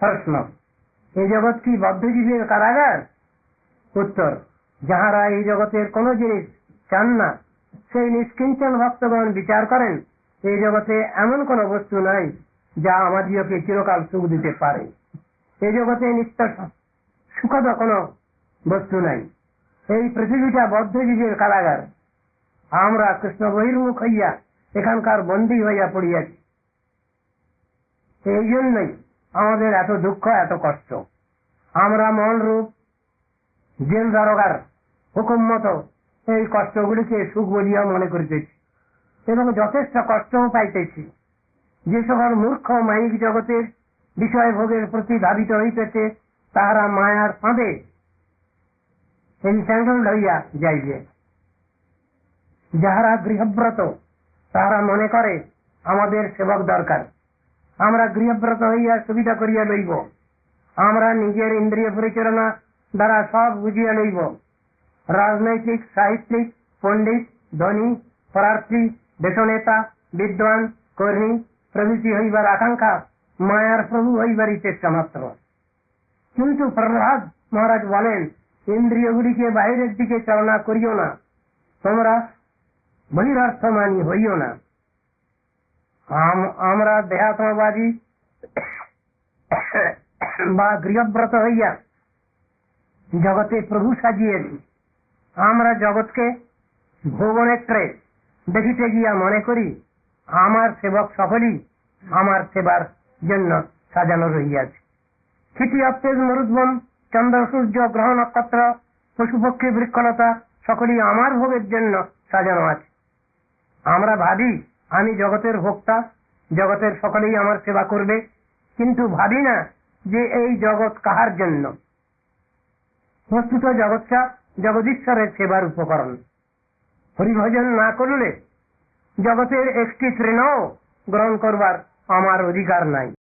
প্রশ্ন। এই জগৎ কি বদ্ধজীবীর কারাগার? উত্তর, যাহারা এই জগতের কোন জিনিস চান না, সেই নিষ্কিঞ্চন ভক্তগণ বিচার করেন এই জগতে এমন কোন বস্তু নাই যা আমাদিওকে চিরকাল সুখ দিতে পারে। এই জগতে নিত্য সুখদ কোন বস্তু নাই। এই পৃথিবীটা বদ্ধজীবীর কারাগার। আমরা কৃষ্ণ বহির্মুখ হইয়া এখানকার বন্দী হইয়া পড়িয়াছি। এই জন্যই আমাদের এত দুঃখ, এত কষ্ট। আমরা মন রূপ জেল দারোগার হুকুম মতো এই কষ্টগুলিকে সুখ বলিয়া মনে করিতেছি এবং যথেষ্ট কষ্টও পাইতেছি। যে সকল মূর্খ মাইক জগতের বিষয় ভোগের প্রতি ধাবিত হইতেছে, তাহারা মায়ার ফাঁদে লইয়া যাইবে। যাহারা গৃহব্রত, তাহারা মনে করে আমাদের সেবক দরকার। আমরা গৃহব্রত হইয়া সুবিধা করিয়া লইব। আমরা নিজের ইন্দ্রিয় পরিচালনা দ্বারা সব বুঝিয়া লইব। রাজনৈতিক, সাহিত্যিক, পণ্ডিত, ধনী, প্রার্থী, দেশনেতা, বিদ্বান, কর্মী, প্রভৃতি হইবার আকাঙ্ক্ষা মায়ার প্রভু হইবারই চেষ্টা মাত্র। কিন্তু প্রহ্লাদ মহারাজ বলেন, ইন্দ্রিয়গুলিকে বাইরের দিকে চালনা করিও না। তোমরা বহিরার্থমানী হইও না। আমরা দেহাত্মবাদী বা গৃহব্রত হইয়া জগতে প্রভু সাজিয়েছি। আমরা জগৎকে ভুবনেত্রে দেখিতে গিয়া মনে করি, আমার সেবক সকলই আমার সেবার জন্য সাজানো রহিয়াছে। ক্ষিতি অপ্তেজ মরুদ্বন চন্দ্র সূর্য, গ্রহ নক্ষত্র পশুপক্ষী বৃক্ষলতা সকলই আমার ভোগের জন্য সাজানো আছে। আমরা ভাবি আমি জগতের ভোক্তা, জগতের সকলেই আমার সেবা করবে, কিন্তু ভাবি না যে এই জগৎ কাহার জন্য। বস্তুত জগৎটা জগদীশ্বরের সেবার উপকরণ। হরিভজন না করলে জগতের একটি তৃণও গ্রহণ করবার আমার অধিকার নাই।